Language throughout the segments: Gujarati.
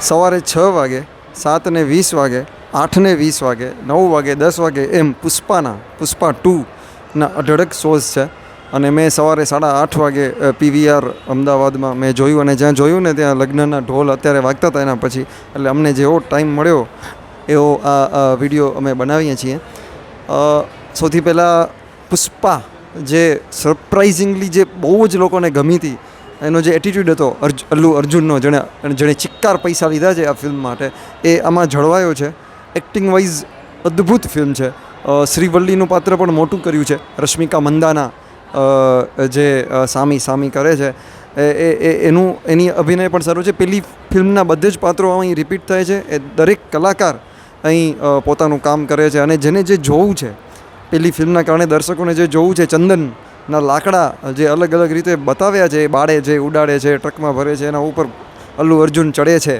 સવારે છ વાગે, સાતને વીસ વાગે, આઠને વીસ વાગે, નવ વાગે, દસ વાગે એમ પુષ્પાના, પુષ્પા ટુના અઢળક શોઝ છે. અને મેં સવારે સાડા આઠ વાગે પીવીઆર અમદાવાદમાં મેં જોયું અને જ્યાં જોયું ને ત્યાં લગ્નના ઢોલ અત્યારે વાગતા હતા એના પછી. એટલે અમને જેવો ટાઈમ મળ્યો, એવો આ વીડિયો અમે બનાવીએ છીએ. સૌથી પહેલાં પુષ્પા જે સરપ્રાઇઝિંગલી જે બહુ જ લોકોને ગમી હતી એનો જે એટીટ્યૂડ હતો અર્જ, અલ્લુ અર્જુનનો, જેણે જેણે ચિક્કાર પૈસા લીધા છે આ ફિલ્મ માટે, એ આમાં જળવાયો છે. એક્ટિંગ વાઇઝ અદ્ભુત ફિલ્મ છે. શ્રીવલ્લીનું પાત્ર પણ મોટું કર્યું છે. રશ્મિકા મંદાના જે સામી સામી કરે છે. એ એ એનું, એની અભિનય પણ સારું છે. પેલી ફિલ્મના બધે જ પાત્રો અહીં રિપીટ થાય છે. એ દરેક કલાકાર અહીં પોતાનું કામ કરે છે. અને જેને જે જોવું છે, પેલી ફિલ્મના કારણે દર્શકોને જે જોવું છે ચંદનના લાકડા જે અલગ અલગ રીતે બતાવ્યા છે, એ બાળે છે, ઉડાડે છે, ટ્રકમાં ભરે છે, એના ઉપર અલ્લુ અર્જુન ચડે છે.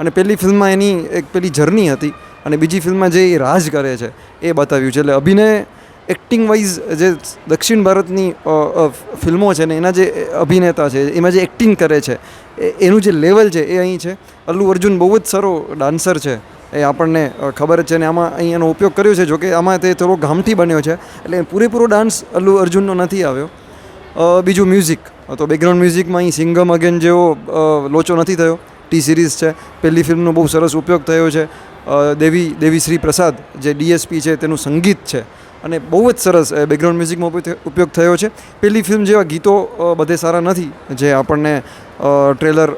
અને પેલી ફિલ્મમાં એની એક પેલી જર્ની હતી અને બીજી ફિલ્મમાં જે એ રાજ કરે છે, એ બતાવ્યું છે. એટલે અભિનય એક્ટિંગ વાઇઝ જે દક્ષિણ ભારતની ફિલ્મો છે ને, એના જે અભિનેતા છે, એમાં જે એક્ટિંગ કરે છે એનું જે લેવલ છે, એ અહીં છે. અલ્લુ અર્જુન બહુ જ સારો ડાન્સર છે. એ આપણને ખબર છે ને આમાં અહીં એનો ઉપયોગ કર્યો છે જોકે આમાં તે થોડો ગામઠી બન્યો છે. એટલે પૂરેપૂરો ડાન્સ અલ્લુ અર્જુનનો નથી આવ્યો. બીજું મ્યુઝિક તો બેકગ્રાઉન્ડ મ્યુઝિકમાં અહીં સિંગમ અગેન જેવો લોચો નથી થયો. ટી સિરીઝ છે. પહેલી ફિલ્મનો બહુ સરસ ઉપયોગ થયો છે. દેવી દેવી શ્રી પ્રસાદ, જે ડીએસપી છે, તેનું સંગીત છે. અને બહુ જ સરસ બેકગ્રાઉન્ડ મ્યુઝિકમાં ઉપયો- ઉપયોગ થયો છે. પેલી ફિલ્મ જેવા ગીતો બધે સારા નથી, જે આપણને ટ્રેલર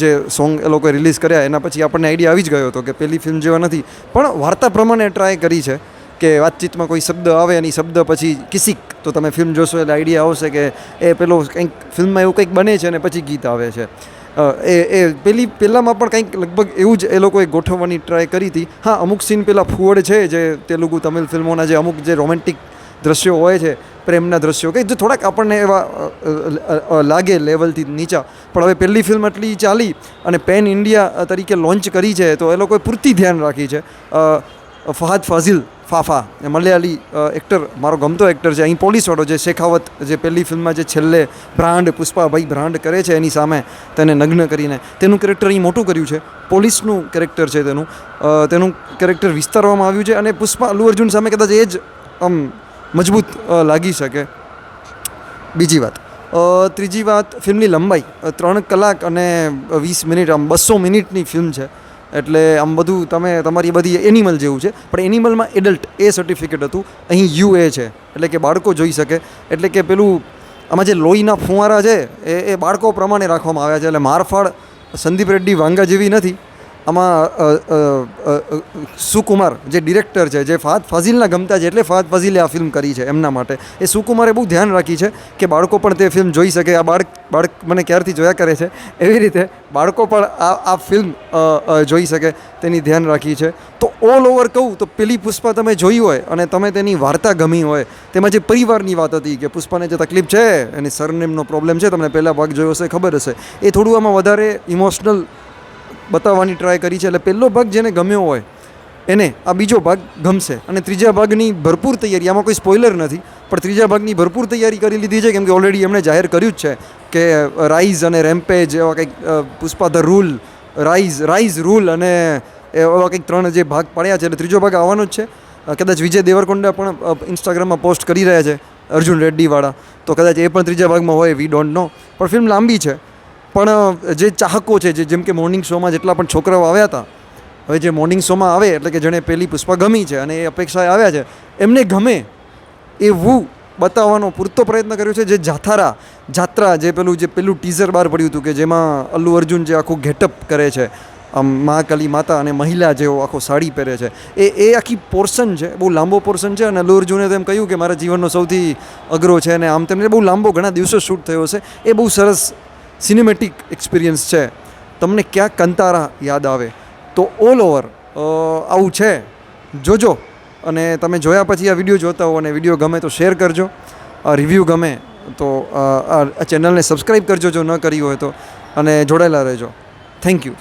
જે સોંગ એ લોકોએ રિલીઝ કર્યા, એના પછી આપણને આઈડિયા આવી જ ગયો હતો કે પેલી ફિલ્મ જેવા નથી. પણ વાર્તા પ્રમાણે ટ્રાય કરી છે કે વાતચીતમાં કોઈ શબ્દ આવે અને શબ્દ પછી કિસિક. તો તમે ફિલ્મ જોશો એટલે આઈડિયા આવશે કે એ પેલો કંઈક ફિલ્મમાં એવું કંઈક બને છે અને પછી ગીત આવે છે. એ એ પેલી પહેલાંમાં પણ કંઈક લગભગ એવું જ એ લોકોએ ગોઠવવાની ટ્રાય કરી હતી. હા, અમુક સીન પેલા ફુવડ છે જે તેલુગુ તમિલ ફિલ્મોના જે અમુક જે રોમેન્ટિક દ્રશ્યો હોય છે, પ્રેમના દ્રશ્યો. કે જે થોડાક આપણને એવા લાગે લેવલથી નીચા. પણ હવે પહેલી ફિલ્મ એટલી ચાલી અને પેન ઇન્ડિયા તરીકે લોન્ચ કરી છે, તો એ લોકોએ પૂરતી ધ્યાન રાખી છે. ફહાદ ફાઝિલ ફાફા, એ મલયાલી એક્ટર મારો ગમતો એક્ટર છે. અહીં પોલીસવાળો જે શેખાવત, જે પહેલી ફિલ્મમાં જે છેલ્લે બ્રાન્ડ, પુષ્પાભાઈ બ્રાન્ડ કરે છે, એની સામે તેને નગ્ન કરીને. તેનું કેરેક્ટર અહીં મોટું કર્યું છે. પોલીસનું કેરેક્ટર છે તેનું. તેનું કેરેક્ટર વિસ્તારવામાં આવ્યું છે અને પુષ્પા અલ્લુ અર્જુન સામે કદાચ એ જ, આમ મજબૂત લાગી શકે. બીજી વાત ત્રીજી વાત, ફિલ્મની લંબાઈ. ત્રણ કલાક અને વીસ મિનિટ, આમ બસો મિનિટની ફિલ્મ છે. એટલે આમ બધું તમે, તમારી બધી એનિમલ જેવું છે. પણ એનિમલમાં એડલ્ટ એ સર્ટિફિકેટ હતું. અહીં યુ એ છે. એટલે કે બાળકો જોઈ શકે. એટલે કે પેલું, આમાં જે લોહીના ફુવારા છે, એ એ બાળકો પ્રમાણે રાખવામાં આવ્યા છે. એટલે મારફાળ સંદીપ રેડ્ડી વાંગા જેવી નથી. આમાં સુકુમાર જે ડિરેક્ટર છે, જે ફાદ ફાઝિલના ગમતા છે એટલે ફાદ ફાઝિલે આ ફિલ્મ કરી છે એમના માટે. એ સુકુમારે બહુ ધ્યાન રાખી છે કે બાળકો પણ તે ફિલ્મ જોઈ શકે, આ બાળક બાળક મને ક્યારથી જોયા કરે છે, એવી રીતે બાળકો પણ આ આ ફિલ્મ જોઈ શકે તેની ધ્યાન રાખી છે. તો ઓલ ઓવર કહું તો પેલી પુષ્પા તમે જોઈ હોય અને તમે તેની વાર્તા ગમી હોય, તેમાં જે પરિવારની વાત હતી કે પુષ્પાને જે તકલીફ છે, એની સરનેમનો પ્રોબ્લેમ છે, તમને પહેલાં ભાગ જોયો હશે, ખબર હશે. એ થોડું આમાં વધારે ઇમોશનલ બતાવવાની ટ્રાય કરી છે. એટલે પહેલો ભાગ જેને ગમ્યો હોય, એને આ બીજો ભાગ ગમશે. અને ત્રીજા ભાગની ભરપૂર તૈયારી, આમાં કોઈ સ્પોઇલર નથી, પણ ત્રીજા ભાગની ભરપૂર તૈયારી કરી લીધી છે કેમ કે ઓલરેડી એમણે જાહેર કર્યું જ છે કે રાઇઝ અને રેમ્પેજ એવા કંઈક Pushpa the rule rise rise rule અને એવા કંઈક ત્રણ જે ભાગ પાડ્યા છે. એટલે ત્રીજો ભાગ આવવાનો જ છે. કદાચ વિજય દેવરકોંડા પણ ઇન્સ્ટાગ્રામમાં પોસ્ટ કરી રહ્યા છે, અર્જુન રેડ્ડીવાળા. તો કદાચ એ પણ ત્રીજા ભાગમાં હોય વી ડોન્ટ નો પણ ફિલ્મ લાંબી છે. પણ જે ચાહકો છે, જે જેમ કે મોર્નિંગ શોમાં જેટલા પણ છોકરાઓ આવ્યા હતા, હવે જે મોર્નિંગ શોમાં આવે, એટલે કે જેણે પહેલી પુષ્પા ગમી છે અને એ અપેક્ષાએ આવ્યા છે, એમને ગમે એવું બતાવવાનો પૂરતો પ્રયત્ન કર્યો છે, જે જાથારા, જાત્રા, જે પેલું જે પેલું ટીઝર બહાર પડ્યું હતું કે જેમાં અલ્લુ અર્જુન જે આખું ગેટઅપ કરે છે, આમ મહાકાલી માતા અને મહિલા જેવો આખો સાડી પહેરે છે, એ એ આખી પોર્શન છે, બહુ લાંબો પોર્શન છે અને અલ્લુ અર્જુને તેમ કહ્યું કે મારા જીવનનો સૌથી અઘરો છે અને આમ તેમને બહુ લાંબો ઘણા દિવસો શૂટ થયો છે એ બહુ સરસ સિનેમેટિક એક્સપિરિયન્સ છે. તમને ક્યાં કંતારા યાદ આવે? તો ઓલ ઓવર આવું છે. જોજો. અને તમે જોયા પછી આ વીડિયો જોતા હો અને વીડિયો ગમે તો શેર કરજો. રિવ્યૂ ગમે તો આ ચેનલને સબસ્ક્રાઈબ કરજો જો ન કરી હોય તો. અને જોડાયેલા રહેજો. Thank you